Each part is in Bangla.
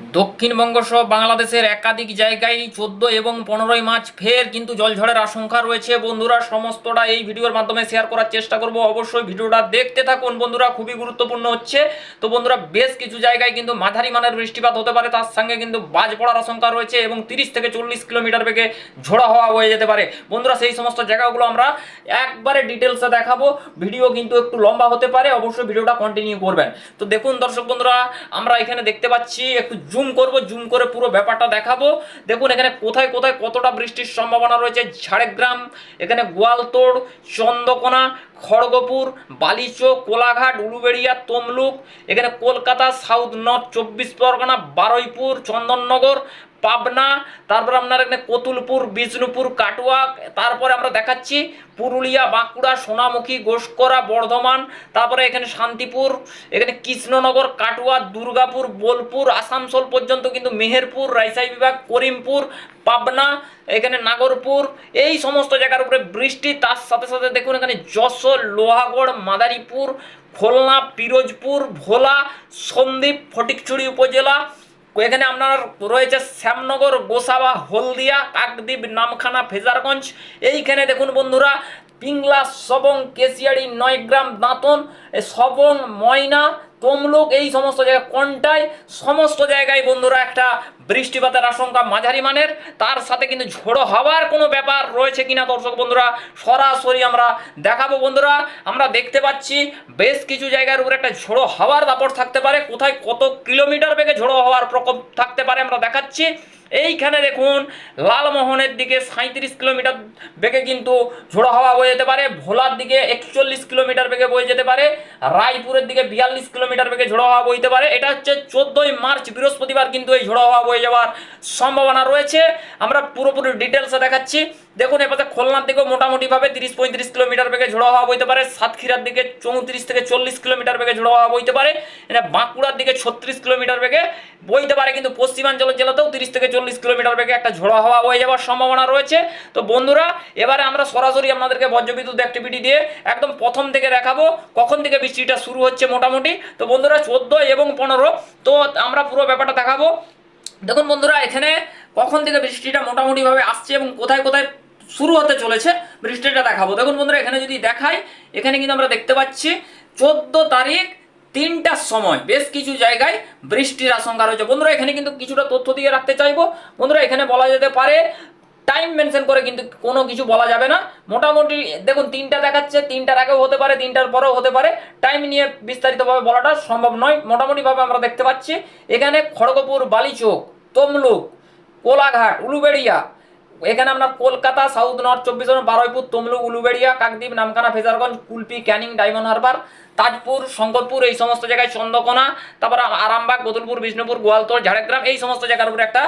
দক্ষিণবঙ্গ সহ বাংলাদেশের একাধিক জায়গায় চোদ্দ এবং পনেরোই মার্চ ফের কিন্তু জলঝড়ের আশঙ্কা রয়েছে। বন্ধুরা, সমস্তটা এই ভিডিওর মাধ্যমে শেয়ার করার চেষ্টা করব। অবশ্যই ভিডিওটা দেখতে থাকুন। বন্ধুরা, খুবই গুরুত্বপূর্ণ হচ্ছে। তো বন্ধুরা, বেশ কিছু জায়গায় কিন্তু মাঝারি মানের বৃষ্টিপাত হতে পারে। তার সঙ্গে কিন্তু বাজ পড়ার আশঙ্কা রয়েছে এবং তিরিশ থেকে চল্লিশ কিলোমিটার বেগে ঝোড়া হওয়া হয়ে যেতে পারে। বন্ধুরা, সেই সমস্ত জায়গাগুলো আমরা একবারে ডিটেলসে দেখাবো। ভিডিও কিন্তু একটু লম্বা হতে পারে। অবশ্যই ভিডিওটা কন্টিনিউ করবেন। তো দেখুন দর্শক বন্ধুরা, আমরা এখানে দেখতে পাচ্ছি একটু জুম করব, জুম করে পুরো ব্যাপারটা দেখাবো। দেখুন, এখানে কোথায় কোথায় কতটা বৃষ্টির সম্ভাবনা রয়েছে? ঝাড়গ্রাম, এখানে গোয়ালতোড়, চন্দ্রকোনা, খড়গপুর, বালিচক, কোলাঘাট, উলুবেড়িয়া, তমলুক, এখানে কলকাতা, সাউথ নর্থ, চব্বিশ পরগনা, বারুইপুর, চন্দননগর পাবনা, তারপর আপনার এখানে কতুলপুর, বিষ্ণুপুর, কাটুয়া, তারপরে আমরা দেখাচ্ছি পুরুলিয়া, বাঁকুড়া, সোনামুখী গোসকরা বর্ধমান, তারপরে এখানে শান্তিপুর, এখানে কৃষ্ণনগর, কাটুয়া, দুর্গাপুর, বোলপুর, আসানসোল পর্যন্ত কিন্তু মেহেরপুর, রাইসাই বিভাগ, করিমপুর, পাবনা, এখানে নাগরপুর, এই সমস্ত জায়গার উপরে বৃষ্টি, তার সাথে সাথে দেখুন এখানে যশোর, লোহাগড়, মাদারীপুর, খুলনা, পিরোজপুর, ভোলা, সন্দ্বীপ, ফটিকছড়ি উপজেলা এখানে আপনার রয়েছে শ্যামনগর, গোসাবা, হলদিয়া, কাকদ্বীপ, নামখানা, ফেজারগঞ্জ। এইখানে দেখুন বন্ধুরা, পিংলা, সবং কেশিয়াড়ি নয়গ্রাম, দাঁতন সবং, ময়না তমলুক এই সমস্ত জায়গায় কোনটায় সমস্ত জায়গায় বন্ধুরা একটা বৃষ্টিপাতের আশঙ্কা মাঝারি মানের। তার সাথে কিন্তু ঝোড়ো হওয়ার কোনো ব্যাপার রয়েছে কিনা দর্শক বন্ধুরা, সরাসরি আমরা দেখাবো বন্ধুরা। আমরা দেখতে পাচ্ছি বেশ কিছু জায়গার উপরে একটা ঝোড়ো হওয়ার দাপট থাকতে পারে। কোথায় কত কিলোমিটার বেগে ঝোড়ো হওয়ার প্রকোপ থাকতে পারে আমরা দেখাচ্ছি। এইখানে দেখুন, লালমোহনের দিকে সাঁত্রিশ কিলোমিটার বেগে কিন্তু ঝোড়ো হাওয়া বয়ে যেতে পারে, ভোলার দিকে একচল্লিশ কিলোমিটার বেগে বয়ে যেতে পারে, রায়পুরের দিকে বিয়াল্লিশ কিলোমিটার বেগে ঝোড়ো হাওয়া বইতে পারে। এটা হচ্ছে চোদ্দোই মার্চ, বৃহস্পতিবার কিন্তু এই ঝোড়ো হাওয়া বয়ে যাওয়ার সম্ভাবনা রয়েছে। আমরা পুরোপুরি ডিটেলসে দেখাচ্ছি। দেখুন এপাশে খুলনার দিকেও মোটামুটিভাবে তিরিশ পঁয়ত্রিশ কিলোমিটার বেগে ঝোড়ো হওয়া বইতে পারে। সাতক্ষীরার দিকে চৌত্রিশ থেকে চল্লিশ কিলোমিটার বেগে ঝোড়ো হওয়া বইতে পারে। বাঁকুড়ার দিকে ছত্রিশ কিলোমিটার বেগে বইতে পারে, কিন্তু পশ্চিমাঞ্চলের জেলাতেও তিরিশ থেকে চল্লিশ কিলোমিটার বেগে একটা ঝোড়ো হাওয়া বয়ে যাওয়ার সম্ভাবনা রয়েছে। তো বন্ধুরা, এবারে আমরা সরাসরি আপনাদেরকে বজ্রবিদ্যুৎ অ্যাক্টিভিটি দিয়ে একদম প্রথম থেকে দেখাবো, কখন থেকে বৃষ্টিটা শুরু হচ্ছে মোটামুটি। তো বন্ধুরা চোদ্দ এবং পনেরো, তো আমরা পুরো ব্যাপারটা দেখাবো। দেখুন বন্ধুরা, এখানে কখন থেকে বৃষ্টিটা মোটামুটিভাবে আসছে এবং কোথায় কোথায় শুরু হতে চলেছে। বৃষ্টিটা দেখাবো। দেখুন বন্ধুরা, এখানে যদি দেখাই, এখানে কিন্তু আমরা দেখতে পাচ্ছি চোদ্দ তারিখ তিনটার সময়। বেশ কিছু জায়গায় বৃষ্টির আশঙ্কা রয়েছে। বন্ধুরা, এখানে কিন্তু কিছুটা তথ্য দিয়ে রাখতে চাইব। বন্ধুরা, এখানে বলা যেতে পারে টাইম মেনশন করে কিন্তু কোনো কিছু বলা যাবে না। মোটামুটি, দেখুন, তিনটা দেখাচ্ছে, তিনটার আগেও হতে পারে, তিনটার পরেও হতে পারে। টাইম নিয়ে বিস্তারিতভাবে বলাটা সম্ভব নয়। মোটামুটিভাবে আমরা দেখতে পাচ্ছি, এখানে খড়গপুর, বালিচোক, তমলুক, কোলাঘাট, উলুবেড়িয়া এখানে আপনার কলকাতা সাউথ নর্থ চব্বিশ Pargana, Baruipur, Tamluk, Uluberia, Kakdwip, Namkhana, Fraserganj, Kulpi, Canning, Diamond Harbour, Tajpur, Shankarpur এই সমস্ত জায়গায় চন্দ্রকোনা, তারপর আরামবাগ বদলপুর বিষ্ণুপুর গোয়ালতোড় ঝাড়গ্রাম এই সমস্ত জায়গার উপরে একটা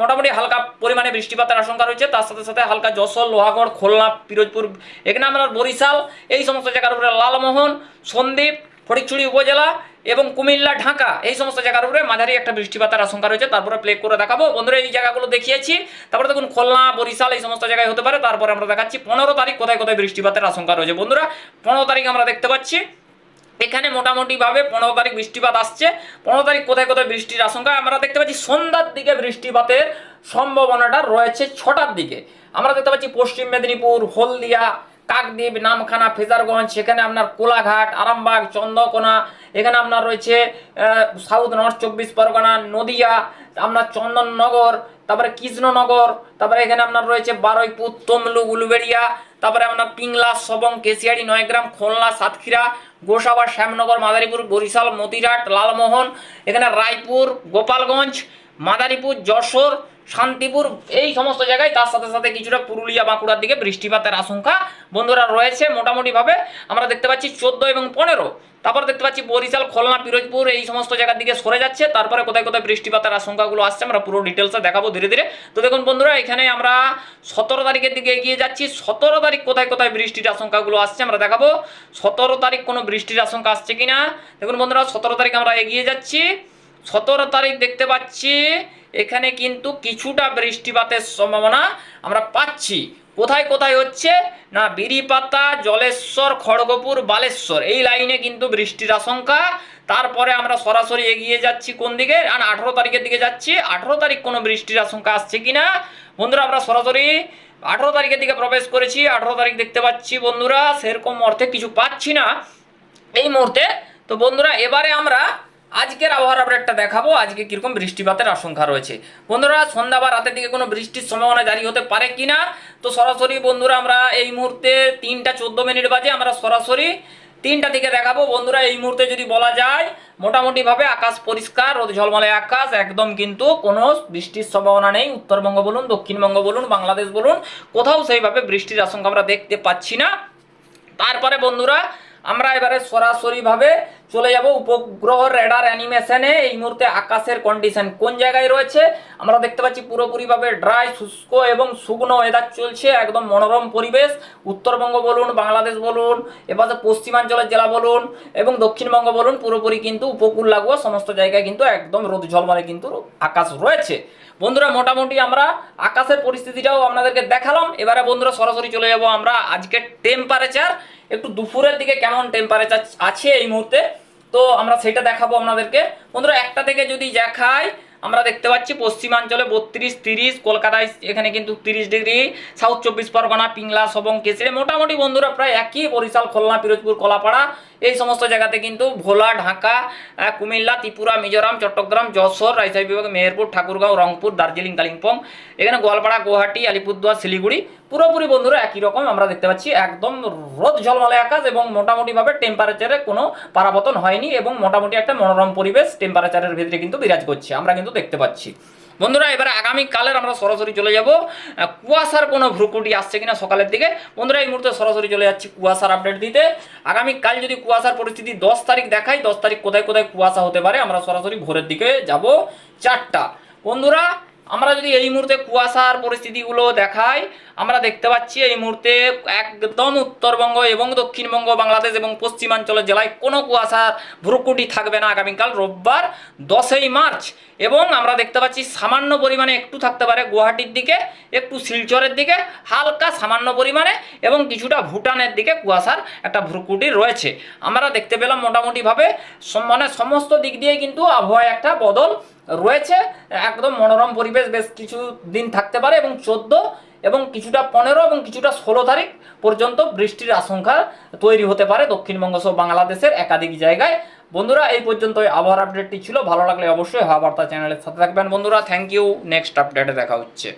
মোটামুটি হালকা পরিমাণে বৃষ্টিপাতের আশঙ্কা রয়েছে। তার সাথে সাথে হালকা যশোর, লোহাগড়, খুলনা, পিরোজপুর, এখানে আমরা বরিশাল এই সমস্ত জায়গার উপরে লালমোহন, সন্দ্বীপ, ফটিকছড়ি উপজেলা এবং কুমিল্লা, ঢাকা এই সমস্ত জায়গার উপরে মাঝারি একটা বৃষ্টিপাতের আশঙ্কা রয়েছে। তারপরে প্লে করে দেখাবো। বন্ধুরা, এই জায়গাগুলো দেখিয়েছি। তারপরে দেখুন খুলনা, বরিশাল এই সমস্ত জায়গায় হতে পারে। তারপরে আমরা দেখাচ্ছি পনেরো তারিখ কোথায় কোথায় বৃষ্টিপাতের আশঙ্কা রয়েছে। বন্ধুরা, পনেরো তারিখ আমরা দেখতে পাচ্ছি। এখানে মোটামুটিভাবে পনেরো তারিখ বৃষ্টিপাত আসছে। পনেরো তারিখ কোথায় কোথায় বৃষ্টির আশঙ্কা, আমরা দেখতে পাচ্ছি সন্ধ্যার দিকে বৃষ্টিপাতের সম্ভাবনাটা রয়েছে ছটার দিকে। আমরা দেখতে পাচ্ছি পশ্চিম মেদিনীপুর, হলদিয়া কাকদ্বীপ, নামখানা, ফেজারগঞ্জ সেখানে আপনার কোলাঘাট, আরামবাগ, চন্দ্রকোনা, এখানে আপনার রয়েছে সাউথ নর্থ চব্বিশ পরগনা, নদিয়া, আপনার চন্দননগর, তারপরে কৃষ্ণনগর, তারপরে এখানে আপনার রয়েছে বারুইপুর, তমলুক, উলুবেড়িয়া, তারপরে আপনার পিংলা, সবং কেশিয়াড়ি নয়গ্রাম, খুলনা, সাতক্ষীরা, গোসাবা, শ্যামনগর, মাদারীপুর, বরিশাল মতিরাট লালমোহন, এখানে রায়পুর, গোপালগঞ্জ, মাদারীপুর, যশোর শান্তিপুর, এই সমস্ত জায়গায়। তার সাথে সাথে কিছুটা পুরুলিয়া, বাঁকুড়ার দিকে বৃষ্টিপাতের আশঙ্কা। বন্ধুরা রয়েছে মোটামুটিভাবে। আমরা দেখতে পাচ্ছি চোদ্দ এবং পনেরো। তারপর দেখতে পাচ্ছি বরিশাল, খুলনা, পিরোজপুর, এই সমস্ত জায়গার দিকে সরে যাচ্ছে। তারপরে কোথায় কোথায় বৃষ্টিপাতের আশঙ্কাগুলো আসছে, আমরা পুরো ডিটেলসে দেখাবো ধীরে ধীরে। তো দেখুন বন্ধুরা, এখানে আমরা সতেরো তারিখের দিকে এগিয়ে যাচ্ছি। সতেরো তারিখ কোথায় কোথায় বৃষ্টির আশঙ্কাগুলো আসছে, আমরা দেখাবো। সতেরো তারিখ কোনো বৃষ্টির আশঙ্কা আসছে কিনা? দেখুন বন্ধুরা, সতেরো তারিখ আমরা এগিয়ে যাচ্ছি। সতেরো তারিখ দেখতে পাচ্ছি এখানে কিন্তু কিছুটা বৃষ্টিপাতের সম্ভাবনা আমরা পাচ্ছি। কোথায় কোথায় হচ্ছে? না, বিরিপাতা, জলেশ্বর, খড়গপুর, বালেশ্বর। এই লাইনে কিন্তু বৃষ্টির আশঙ্কা। তারপরে আমরা সরাসরি এগিয়ে যাচ্ছি কোন দিকে? আর আঠেরো তারিখের দিকে যাচ্ছি। আঠেরো তারিখ কোনো বৃষ্টির আশঙ্কা আসছে কিনা বন্ধুরা, আমরা সরাসরি আঠেরো তারিখের দিকে প্রবেশ করেছি। আঠেরো তারিখ দেখতে পাচ্ছি বন্ধুরা, সেরকম অর্থে কিছু পাচ্ছি না এই মুহূর্তে। তো বন্ধুরা, এবারে আমরা আজকের আবহাওয়ার আপডেটটা দেখাবো। আজকে কীরকম বৃষ্টিপাতের আশঙ্কা রয়েছে। বন্ধুরা, সন্ধ্যা বা রাতের দিকে কোনো বৃষ্টির সম্ভাবনা জারি হতে পারে কিনা? তো সরাসরি বন্ধুরা, আমরা এই মুহূর্তে তিনটা চোদ্দ মিনিট বাজে, আমরা সরাসরি তিনটা দিকে দেখাবো। বন্ধুরা, এই মুহূর্তে যদি বলা যায়, মোটামুটিভাবে আকাশ পরিষ্কার, রোদ ঝলমলে আকাশ, একদম কিন্তু কোনো বৃষ্টির সম্ভাবনা নেই। উত্তরবঙ্গ বলুন, দক্ষিণবঙ্গ বলুন, বাংলাদেশ বলুন, কোথাও সেইভাবে বৃষ্টির আশঙ্কা আমরা দেখতে পাচ্ছি না। তারপরে বন্ধুরা আমরা এবারে সরাসরিভাবে চলে যাব উপগ্রহ রেডার অ্যানিমেশনে এই মুহূর্তে আকাশের কন্ডিশন কোন জায়গায় রয়েছে? আমরা দেখতে পাচ্ছি পুরোপুরিভাবে ড্রাই শুষ্ক এবং শুকনো ওয়েদার চলছে, একদম মনোরম পরিবেশ। উত্তরবঙ্গ বলুন, বাংলাদেশ বলুন, এপাশে পশ্চিমাঞ্চলের জেলা বলুন এবং দক্ষিণবঙ্গ বলুন, পুরোপুরি কিন্তু উপকূল লাগোয়া সমস্ত জায়গায় কিন্তু একদম রোদ ঝলমলে কিন্তু আকাশ রয়েছে। বন্ধুরা, মোটামুটি আমরা আকাশের পরিস্থিতিটাও আপনাদেরকে দেখালাম। এবারে বন্ধুরা, সরাসরি চলে যাব আমরা আজকের টেম্পারেচার একটু দুপুরের দিকে কেমন টেম্পারেচার আছে এই মুহূর্তে, তো আমরা সেটা দেখাবো আপনাদেরকে। বন্ধুরা, একটা থেকে যদি দেখাই, আমরা দেখতে পাচ্ছি পশ্চিমাঞ্চলে বত্রিশ, তিরিশ, কলকাতায় এখানে কিন্তু তিরিশ ডিগ্রি সাউথ চব্বিশ পরগনা, পিংলা, সবং, কেসিরে। মোটামুটি বন্ধুরা প্রায় একই বরিশাল, খুলনা, পিরোজপুর, কলাপাড়া, এই সমস্ত জায়গাতে কিন্তু ভোলা, ঢাকা কুমিল্লা, ত্রিপুরা, মিজোরাম, চট্টগ্রাম, যশোর, রাজশাহী বিভাগ, মেহেরপুর, ঠাকুরগাঁও, রংপুর, দার্জিলিং, কালিম্পং, এখানে গোয়ালপাড়া, গুয়াহাটি, আলিপুরদুয়ার, শিলিগুড়ি পুরোপুরি বন্ধুরা একই রকম আমরা দেখতে পাচ্ছি, একদম রোদ ঝলমলে আকাশ এবং মোটামুটিভাবে টেম্পারেচারে কোনো পারাবতন হয়নি এবং মোটামুটি একটা মনোরম পরিবেশ টেম্পারেচারের ভিতরে কিন্তু বিরাজ করছে, আমরা কিন্তু দেখতে পাচ্ছি। বন্ধুরা, এবারে আগামীকালের আমরা সরাসরি চলে যাব। কুয়াশার কোনো ভ্রুকুটি আসছে কিনা সকালের দিকে? বন্ধুরা, এই মুহূর্তে সরাসরি চলে যাচ্ছি কুয়াশার আপডেট দিতে। আগামীকাল যদি কুয়াশার পরিস্থিতি দশ তারিখ দেখাই দশ তারিখ কোথায় কোথায় কুয়াশা হতে পারে, আমরা সরাসরি ভোরের দিকে যাব চারটা। বন্ধুরা আমরা যদি এই মুহূর্তে কুয়াশার পরিস্থিতিগুলো দেখাই, আমরা দেখতে পাচ্ছি এই মুহূর্তে একদম উত্তরবঙ্গ এবং দক্ষিণবঙ্গ, বাংলাদেশ এবং পশ্চিমাঞ্চলের জেলায় কোনো কুয়াশার ভ্রুকুটি থাকবে না আগামীকাল রোববার দশই মার্চ। এবং আমরা দেখতে পাচ্ছি সামান্য পরিমাণে একটু থাকতে পারে গুয়াহাটির দিকে, একটু শিলচরের দিকে, হালকা সামান্য পরিমাণে এবং কিছুটা ভুটানের দিকে কুয়াশার একটা ভ্রুকুটি রয়েছে। আমরা দেখতে পেলাম মোটামুটিভাবে মানে সমস্ত দিক দিয়ে কিন্তু আবহাওয়ায় একটা বদল রয়েছে, একদম মনোরম পরিবেশ, বেশ কিছু দিন থাকতে পারে এবং চোদ্দ এবং কিছুটা পনেরো এবং কিছুটা ষোলো তারিখ পর্যন্ত বৃষ্টির আশঙ্কা তৈরি হতে পারে দক্ষিণবঙ্গ সহ বাংলাদেশের একাধিক জায়গায়। বন্ধুরা, এই পর্যন্ত আবহাওয়ার আপডেটটি ছিল। ভালো লাগলে অবশ্যই হাওয়া বার্তা চ্যানেলের সাথে থাকবেন। বন্ধুরা থ্যাংক ইউ নেক্সট আপডেটে দেখা হচ্ছে।